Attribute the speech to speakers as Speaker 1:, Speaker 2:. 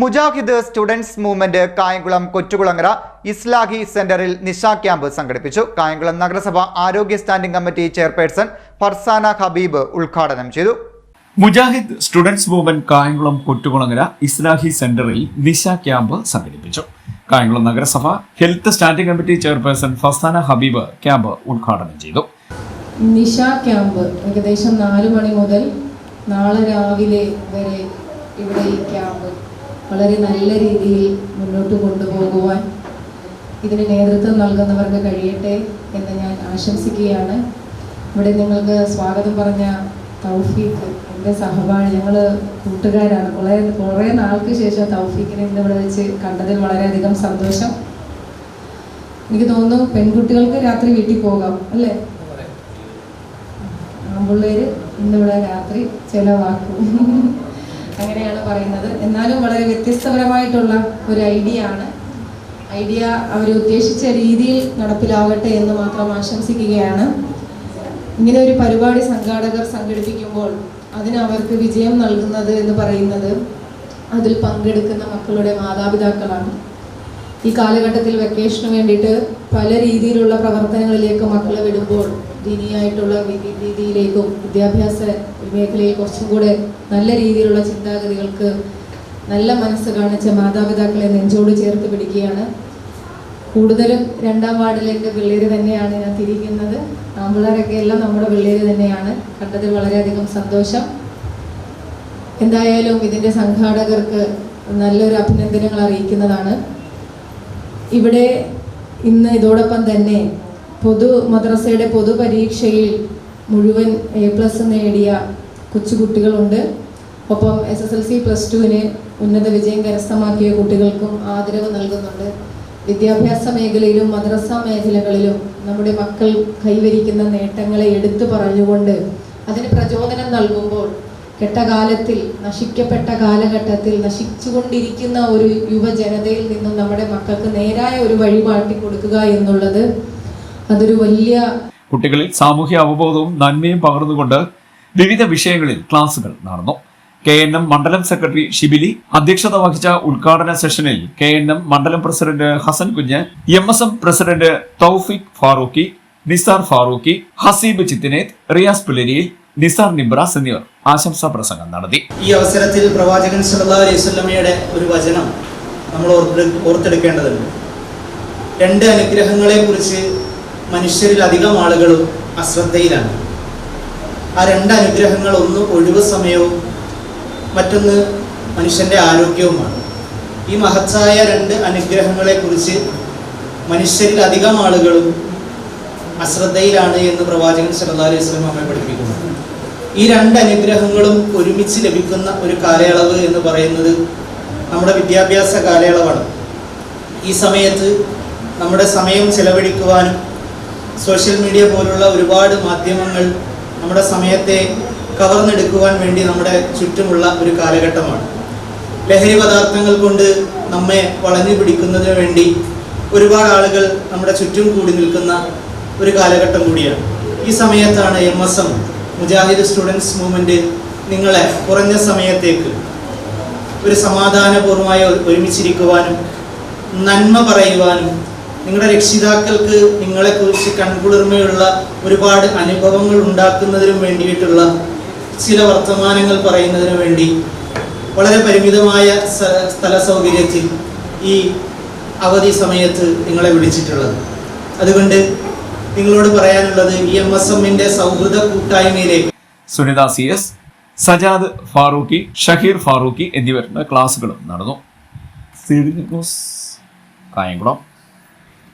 Speaker 1: Mujahid students movement Kayamkulam Kochukulangara Islahi സെന്ററിൽ നിശ camp സംഘടിപ്പിച്ചു. കായംകുളം നഗരസഭ ആരോഗ്യ standing committee chairperson Farsana Habeeb ഉദ്ഘാടനം ചെയ്തു.
Speaker 2: മുജാഹിദ് സ്റ്റുഡൻസ് മൂവ്മെന്റ് കായംകുളം കൊറ്റുകുളങ്ങര ഇസ്ലാഹി സെന്ററിൽ നിശ ക്യാമ്പ് സംഘടിപ്പിച്ചു. കായംകുളം നഗരസഭ health standing committee chairperson Fasthana Habeeb camp ഉദ്ഘാടനം ചെയ്തു.
Speaker 3: നിശ ക്യാമ്പ് ഏകദേശം നാല് മണി മുതൽ നാളെ രാവിലെ വരെ ഇവിടെ ഈ ക്യാമ്പ് വളരെ നല്ല രീതിയിൽ മുന്നോട്ട് കൊണ്ടുപോകുവാൻ ഇതിന് നേതൃത്വം നൽകുന്നവർക്ക് കഴിയട്ടെ എന്ന് ഞാൻ ആശംസിക്കുകയാണ്. ഇവിടെ നിങ്ങൾക്ക് സ്വാഗതം പറഞ്ഞ തൗഫീഖ് എന്റെ സഹപാഠി ഞങ്ങൾ കൂട്ടുകാരാണ്. കുറേ കുറേ നാൾക്ക് ശേഷം തൗഫീഖിനെ ഇന്ന് ഇവിടെ വെച്ച് കണ്ടതിൽ വളരെയധികം സന്തോഷം. എനിക്ക് തോന്നുന്നു പെൺകുട്ടികൾക്ക് രാത്രി വീട്ടിൽ പോകാം അല്ലേ? ആൺപിള്ളേര് ഇന്നിവിടെ രാത്രി ചിലവാക്കും. അങ്ങനെയാണ് പറയുന്നത്. എന്നാലും വളരെ വ്യത്യസ്തപരമായിട്ടുള്ള ഒരു ഐഡിയ ആണ്. ഐഡിയ അവർ ഉദ്ദേശിച്ച രീതിയിൽ നടപ്പിലാവട്ടെ എന്ന് മാത്രം ആശംസിക്കുകയാണ്. ഇങ്ങനെ ഒരു പരിപാടി സംഘാടകർ സംഘടിപ്പിക്കുമ്പോൾ അതിന് അവർക്ക് വിജയം നൽകുന്നത് എന്ന് പറയുന്നത് അതിൽ പങ്കെടുക്കുന്ന മക്കളുടെ മാതാപിതാക്കളാണ്. ഈ കാലഘട്ടത്തിൽ വെക്കേഷന് വേണ്ടിയിട്ട് പല രീതിയിലുള്ള പ്രവർത്തനങ്ങളിലേക്ക് മക്കളെ വിടുമ്പോൾ ദീനിയായിട്ടുള്ള രീതിയിലേക്കും വിദ്യാഭ്യാസ മേഖലയിൽ കുറച്ചും കൂടെ നല്ല രീതിയിലുള്ള ചിന്താഗതികൾക്ക് നല്ല മനസ്സ് കാണിച്ച മാതാപിതാക്കളെ നെഞ്ചോട് ചേർത്ത് പിടിക്കുകയാണ്. കൂടുതലും രണ്ടാം വാർഡിലെ എന്റെ പിള്ളേര് തന്നെയാണ് ഞാൻ തിരിക്കുന്നത് ആമ്പിളാരൊക്കെ എല്ലാം നമ്മുടെ പിള്ളേര് തന്നെയാണ്. കണ്ടതിൽ വളരെയധികം സന്തോഷം. എന്തായാലും ഇതിന്റെ സംഘാടകർക്ക് നല്ലൊരു അഭിനന്ദനങ്ങൾ അറിയിക്കുന്നതാണ്. ഇവിടെ ഇന്ന് ഇതോടൊപ്പം തന്നെ പൊതു മദ്രസയുടെ പൊതുപരീക്ഷയിൽ മുഴുവൻ എ പ്ലസ് നേടിയ കൊച്ചുകുട്ടികളുണ്ട്. ഒപ്പം S S L C plus ടുവിന് ഉന്നത വിജയം കരസ്ഥമാക്കിയ കുട്ടികൾക്കും ആദരവ് നൽകുന്നുണ്ട്. വിദ്യാഭ്യാസ മേഖലയിലും മദ്രസ മേഖലകളിലും നമ്മുടെ മക്കൾ കൈവരിക്കുന്ന നേട്ടങ്ങളെ എടുത്തു പറഞ്ഞുകൊണ്ട് അതിന് പ്രചോദനം നൽകുമ്പോൾ കെട്ടകാലത്തിൽ നശിക്കപ്പെട്ട കാലഘട്ടത്തിൽ നശിച്ചുകൊണ്ടിരിക്കുന്ന ഒരു യുവജനതയിൽ നിന്നും നമ്മുടെ മക്കൾക്ക് നേരായ ഒരു വഴി കാട്ടി കൊടുക്കുക എന്നുള്ളത് അതൊരു വലിയ
Speaker 2: കുട്ടികളിൽ സാമൂഹ്യ അവബോധവും നന്മയും പകർന്നുകൊണ്ട് വിവിധ വിഷയങ്ങളിൽ ക്ലാസുകൾ നടന്നു. കെ എൻ എം മണ്ഡലം സെക്രട്ടറി ഷിബിലി അധ്യക്ഷത വഹിച്ച ഉദ്ഘാടന സെഷനിൽ കെ എൻ എം മണ്ഡലം president Hasan Kunju M S M president Thoufiq Farooqui Nisar Farooqui Haseeb ചിത്തിനേത് Riyas പുലരിയിൽ നിസാർ നിബ്രാസ് എന്നിവർ ആശംസാ പ്രസംഗം നടത്തി.
Speaker 4: ഈ അവസരത്തിൽ പ്രവാചകൻ വസല്ലമയുടെ ഒരു വചനം നമ്മൾ ഓർത്തെടുക്കേണ്ടതുണ്ട്. രണ്ട് അനുഗ്രഹങ്ങളെ കുറിച്ച് മനുഷ്യരിൽ അധികം ആളുകളും അശ്രദ്ധയിലാണ്. ആ രണ്ട് അനുഗ്രഹങ്ങൾ ഒന്ന് ഒഴിവ് സമയവും മറ്റൊന്ന് മനുഷ്യന്റെ ആരോഗ്യവുമാണ്. ഈ മഹത്തായ രണ്ട് അനുഗ്രഹങ്ങളെ കുറിച്ച് മനുഷ്യരിൽ അധികം ആളുകളും അശ്രദ്ധയിലാണ് എന്ന് പ്രവാചകൻ സല്ലല്ലാഹു അലൈഹി വസല്ലം നമ്മെ പഠിപ്പിക്കുന്നു. ഈ രണ്ട് അനുഗ്രഹങ്ങളും ഒരുമിച്ച് ലഭിക്കുന്ന ഒരു കാലയളവ് എന്ന് പറയുന്നത് നമ്മുടെ വിദ്യാഭ്യാസ കാലയളവാണ്. ഈ സമയത്ത് നമ്മുടെ സമയം ചെലവഴിക്കുവാനും സോഷ്യൽ മീഡിയ പോലുള്ള ഒരുപാട് മാധ്യമങ്ങൾ നമ്മുടെ സമയത്തെ കവർന്നെടുക്കുവാൻ വേണ്ടി നമ്മുടെ ചുറ്റുമുള്ള ഒരു കാലഘട്ടമാണ്. ലഹരി പദാർത്ഥങ്ങൾ കൊണ്ട് നമ്മെ വളഞ്ഞു പിടിക്കുന്നതിന് വേണ്ടി ഒരുപാട് ആളുകൾ നമ്മുടെ ചുറ്റും കൂടി നിൽക്കുന്ന ഒരു കാലഘട്ടം കൂടിയാണ്. ഈ സമയത്താണ് M S M Mujahid students movement നിങ്ങളെ കുറഞ്ഞ സമയത്തേക്ക് ഒരു സമാധാനപൂർവമായി ഒരുമിച്ചിരിക്കുവാനും നന്മ പറയുവാനും നിങ്ങളുടെ രക്ഷിതാക്കൾക്ക് നിങ്ങളെക്കുറിച്ച് കൺകുളിർമയുള്ള ഒരുപാട് അനുഭവങ്ങൾ ഉണ്ടാക്കുന്നതിനും വേണ്ടിയിട്ടുള്ള ചില വർത്തമാനങ്ങൾ പറയുന്നതിനു വേണ്ടി വളരെ പരിമിതമായ സ്ഥല സൗകര്യത്തിൽ ഈ അവധി സമയത്ത് നിങ്ങളെ വിളിച്ചിട്ടുള്ളത്. അതുകൊണ്ട് നിങ്ങളോട് പറയാനുള്ളത് ഇ എം എസ് എമ്മിന്റെ സൗഹൃദ കൂട്ടായ്മയിലേക്ക്
Speaker 2: സുനിത സി എസ് സജാദ് ഫാറൂഖി ഷഹീർ ഫാറൂഖി എന്നിവരുടെ ക്ലാസ്സുകളും നടന്നു. കായംകുളം.